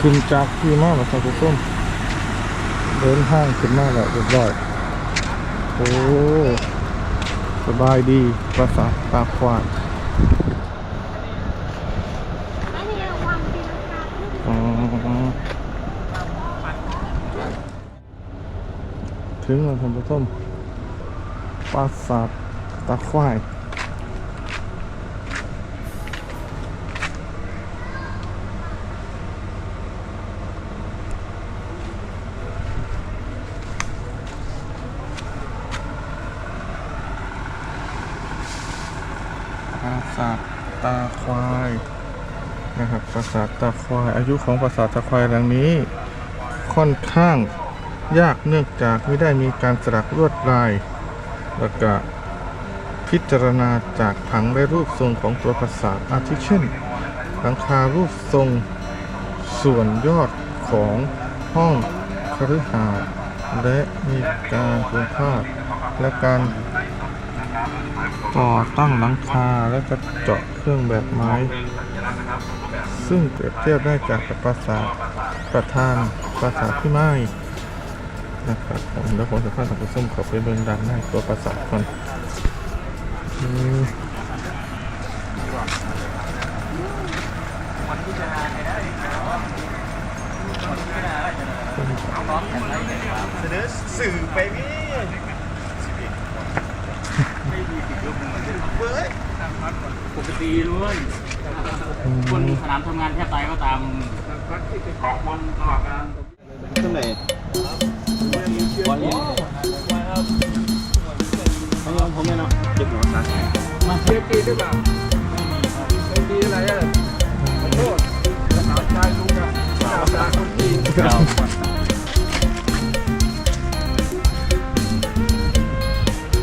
ขึ้นจากที่มากแล้วครับทุกคนเดินห้างขึ้นมากแล้วเรียบร้อย โอ้สบายดีปราสาตาควายอ๋อถึงแล้วท่านผู้ชมปราสาทตาควาย ปราสาทตาควายนะครับ ปราสาทตาควายอายุของปราสาทตาควายหลังนี้ ค่อนข้างยากเนื่องจากไม่ได้มีการสลักลวดลาย แล้วก็พิจารณาจากผังและรูปทรงของตัวปราสาทอาทิเช่นหลังคารูปทรงส่วนยอดของห้องคฤหาสน์และมีการปูผ้าดและการก่อตั้งหลังคาและก็เจาะเครื่องแบบไม้ ซึ่งเปรียบเทียบได้จากปราสาทประธานปราสาทที่ไม้นะครับผมแล้วผมจะพาท่านผู้ชมข้าไปเบิ่งด้านในตัวปราสาทก่อนเสนอสื่อไปพี่ไม่ดีติดลบเลยเว้ยปกติเลย คนสนามทำงานแทบตายก็ตามขอบคุณตลอดการตรงไหนบอลเนี่ยเขายอมผมเนี่ยเนาะเจ็บหัวสามาเชียร์กีด้วยป่ะเป็นดีอะไรอะขอโทษสนามชายลุงอะสนามชายคนจีน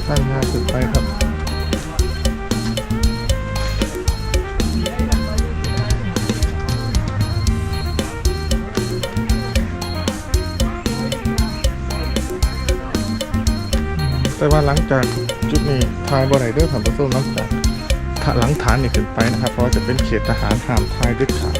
ตั้งานสุดไปครับ แต่ว่าหลังจากจุดนี้ทายบ่ไหนเด้อท่านผู้ชมหลังจากหลังฐานนี่ขึ้นไปนะครับ เพราะว่าจะเป็นเขตทหารห้ามทายเด็ดขาด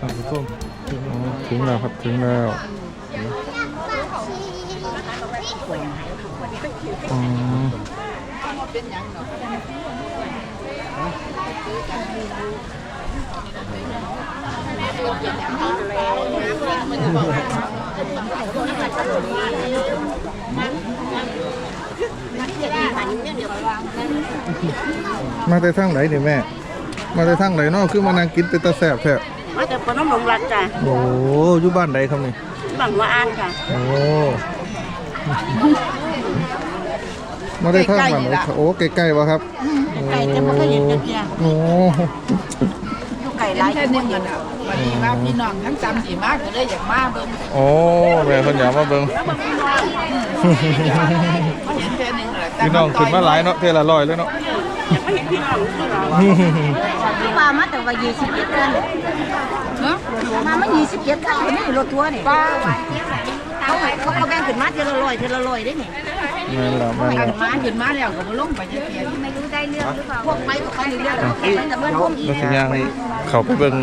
ท่านผู้ชมอ๋อถึงแล้วครับถึงแล้วอ๋อ มาแต่ทางไหนนี่แม่ มาแต่ทางไหนเนาะคือมานั่งกินเป็นตาแสบแท้มาจากปนน้ำหลงรัดจ้ะโอ้อยู่บ้านใดครับนี่บังว่าอ่านค่ะ โอ้ มาได้ทางบ้านไหนครับโอ้ใกล้ๆวะครับไก่จะมาเคยเห็นจักเทียโอ้อยู่ไก่หลายแค่นึงกันอะวันนี้ว่าพี่น้องทั้งจำสีมากก็เลยอยากมาเบิ่งโอ้แม่คนอยากมาเบิ่งมาเห็นแค่นึงแหละพี่น้องขึ้นมาหลายเนาะเทอละร้อยเลยเนาะที่มามาแต่ว่ายี่สิบเจ็ดกันเนาะมามายี่สิบเจ็ดกันนี่รถทัวร์นี่เขาให้เขาก็แบ่ง ขึ้นมาเทละร้อยเทละร้อยได้นี่แม่นแล้วแม่นอัแล้นวมาขึ้นมาแล้วก็บ่ลงไปจะเพียงไม่รู้ได้เรื่องหรือเปล่าพวกไปก็ไปเรื่อยๆแต่เมื่อพวกอีแล้วสิย่างเข้าไปเบิ่ง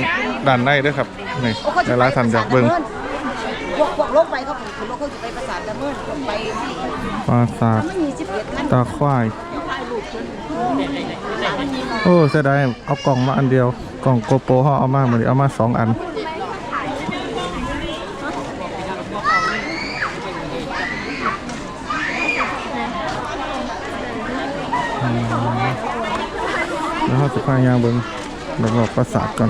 ด้านในเด้อครับนี่หลายๆท่านอยากเบิ่งพวกพวกลงไปเขาคือรถเขาจะไปประสานละเมินไปปราสาทมันยี่สิบเจ็ดกันตาควาย โอ้เสียดายเอากล่องมาอันเดียว กล่องโกโปรเขาเอามาเหมือนเอามาสองอัน แล้วเขาจะพายางเบิ้งแล้วก็ประสาทก่อน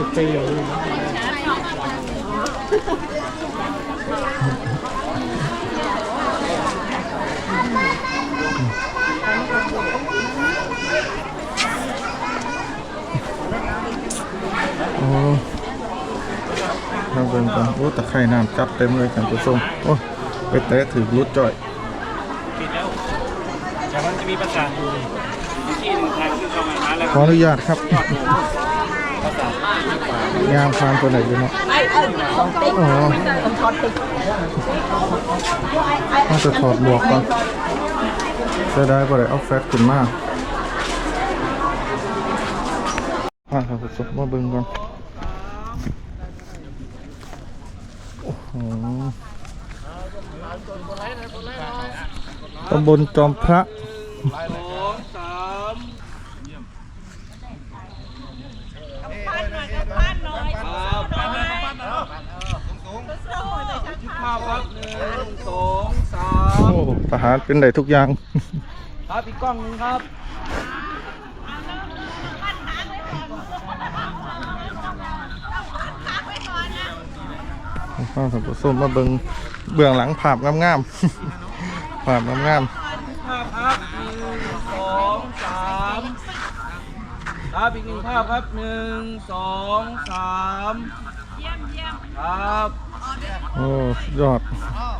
โอ้เราเบิ้งก่อนโอ้ตะไคร่น้ำจับเต็มเลยกันผู้ชมโอ้ไปเตะถือรุดจ่อยปิดแล้วแต่มันจะมีประกาศอยู่ ข้ามาร้านแล้วขออนุญาตครับเยางพานตัวไหนอยู่เนาะอ๋อน่าจะถอดหมวกก่อนเสียดายกว่าเลยเอาแฟตขึ้นมาอ่าครับผมมาเบิ่งก่อนโอ้โหตำบลจอมพระ ภาพครับหนึ่งสองสาม โอ้ ทหารเป็นได้ทุกอย่าง ครับอีกกล้องหนึงครับข้าวสับปะส้มมาเบิงเบื้องหลังภาพงามๆ ภาพงามภาพครับหนึ่งสองสามครับอีกหนึ่งภาพครับหนึ่งสองสามเยี่ยมเยี่ยมครับ ๆ โอ้สุดยอดค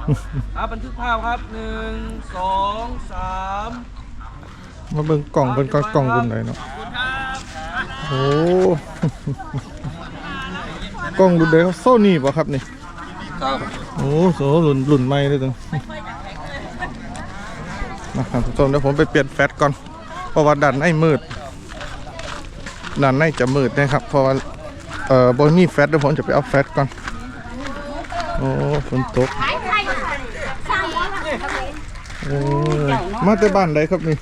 รับบันทึกภาพครับหนึ่งสองสามมาเบิงกล่องเป็นก้อนกล่องรุ่นไหนเนาะโอ้กล่องรุ่นไหนเขาโซนี่ป่ะครับนี่ครับโอ้โหรุ่นรุ่นใหม่เลยจังนะครับทุกท่านเดี๋ยวผมไปเปลี่ยนแฟตก่อนเพราะว่าด้านในมืดด้านในจะมืดนะครับเพราะว่าเอ่อบนนี่แฟตเดี๋ยวผมจะไปเอาแฟตก่อนโอ้ฝนตก โอ้ยมาแต่บ้านใดครับนี่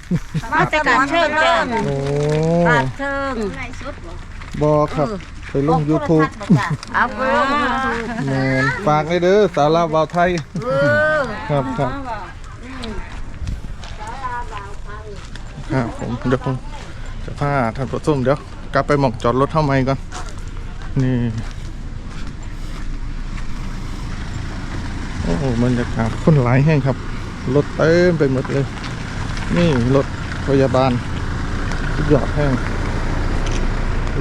มาแต่การเชิญจ้าโอ้บาดเชิงบอครับ ไปลง YouTube เอาไปลงแมนฝากเลยเด้อสาวลาวบาวไทย เออครับครับครับผมเดี๋ยวผมจะพาท่านผู้ชมเดี๋ยวกลับไปหมอกจอดรถเท่าไหมก่อน นี่ โอ้โหบรรยากาศคนหลายแห่งครับ รถเต็มไปหมดเลย นี่รถพยาบาลสุดยอดแห้ง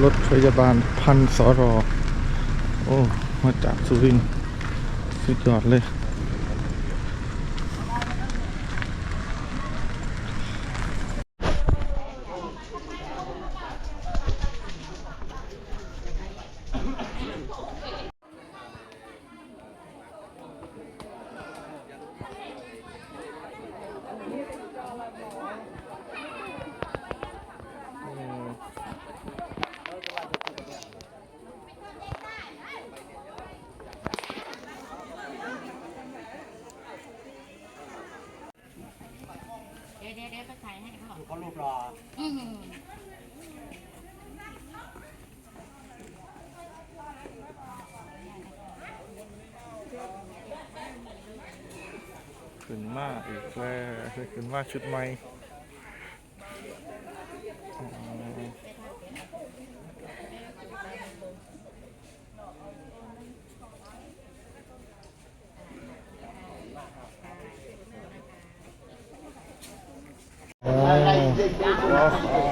รถพยาบาลพันสอรอ โอ้ มาจากสุรินทร์สุดยอดเลย เดี๋ยวเดี๋ยวเดี๋ยวไปถ่ายให้เขาบอก เขารูปรอ อืม ขึ้นมาอีกแล้วขึ้นมาชุดใหม่อ๋ออ๋อ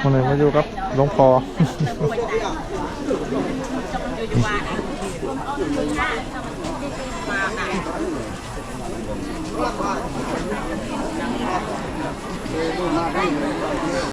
คนไหนมาอยู่ครับหลวงพ่อ จงอยู่อยู่วันคุณชาจงมาวัน